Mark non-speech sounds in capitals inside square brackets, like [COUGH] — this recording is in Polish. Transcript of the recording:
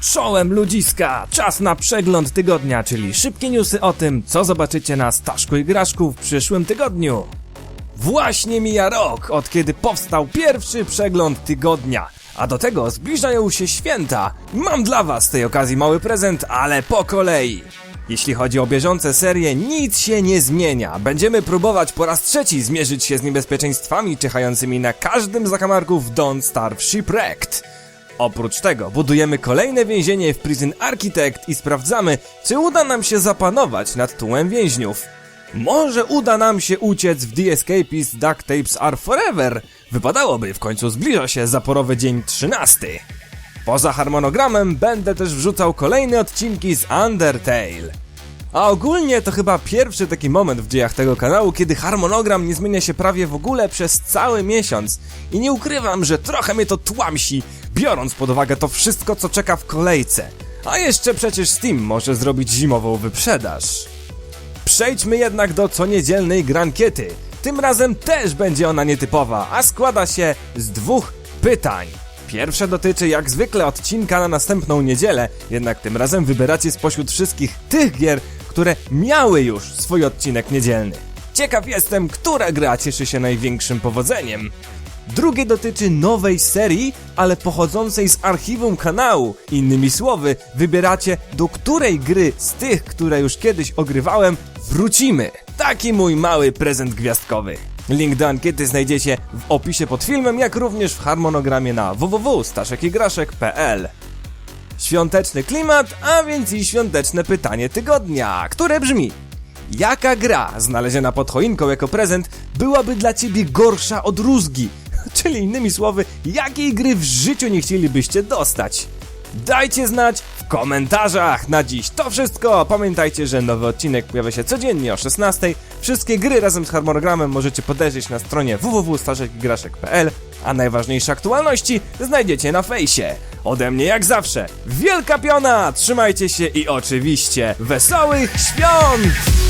Czołem ludziska! Czas na przegląd tygodnia, czyli szybkie newsy o tym, co zobaczycie na Staszku i Graszku w przyszłym tygodniu. Właśnie mija rok, od kiedy powstał pierwszy przegląd tygodnia. A do tego zbliżają się święta. Mam dla was z tej okazji mały prezent, ale po kolei. Jeśli chodzi o bieżące serie, nic się nie zmienia. Będziemy próbować po raz trzeci zmierzyć się z niebezpieczeństwami czyhającymi na każdym zakamarku w Don't Starve Shipwrecked. Oprócz tego budujemy kolejne więzienie w Prison Architect i sprawdzamy, czy uda nam się zapanować nad tłem więźniów. Może uda nam się uciec w The Escapist Duck Tapes Are Forever. Wypadałoby, w końcu zbliża się zaporowy dzień 13. Poza harmonogramem będę też wrzucał kolejne odcinki z Undertale. A ogólnie to chyba pierwszy taki moment w dziejach tego kanału, kiedy harmonogram nie zmienia się prawie w ogóle przez cały miesiąc. I nie ukrywam, że trochę mnie to tłamsi, biorąc pod uwagę to wszystko, co czeka w kolejce. A jeszcze przecież Steam może zrobić zimową wyprzedaż. Przejdźmy jednak do co niedzielnej grankiety. Tym razem też będzie ona nietypowa, a składa się z dwóch pytań. Pierwsze dotyczy jak zwykle odcinka na następną niedzielę, jednak tym razem wybieracie spośród wszystkich tych gier, które miały już swój odcinek niedzielny. Ciekaw jestem, która gra cieszy się największym powodzeniem. Drugie dotyczy nowej serii, ale pochodzącej z archiwum kanału. Innymi słowy, wybieracie do której gry z tych, które już kiedyś ogrywałem, wrócimy. Taki mój mały prezent gwiazdkowy. Link do ankiety znajdziecie w opisie pod filmem, jak również w harmonogramie na www.staszekigraszek.pl Świąteczny klimat, a więc i świąteczne pytanie tygodnia, które brzmi Jaka gra znaleziona pod choinką jako prezent byłaby dla ciebie gorsza od rózgi? [LAUGHS] Czyli innymi słowy, jakiej gry w życiu nie chcielibyście dostać? Dajcie znać w komentarzach na dziś. To wszystko. Pamiętajcie, że nowy odcinek pojawia się codziennie o 16. Wszystkie gry razem z harmonogramem możecie podejrzeć na stronie www.starzekigraszek.pl, a najważniejsze aktualności znajdziecie na fejsie. Ode mnie jak zawsze, wielka piona, trzymajcie się i oczywiście wesołych świąt!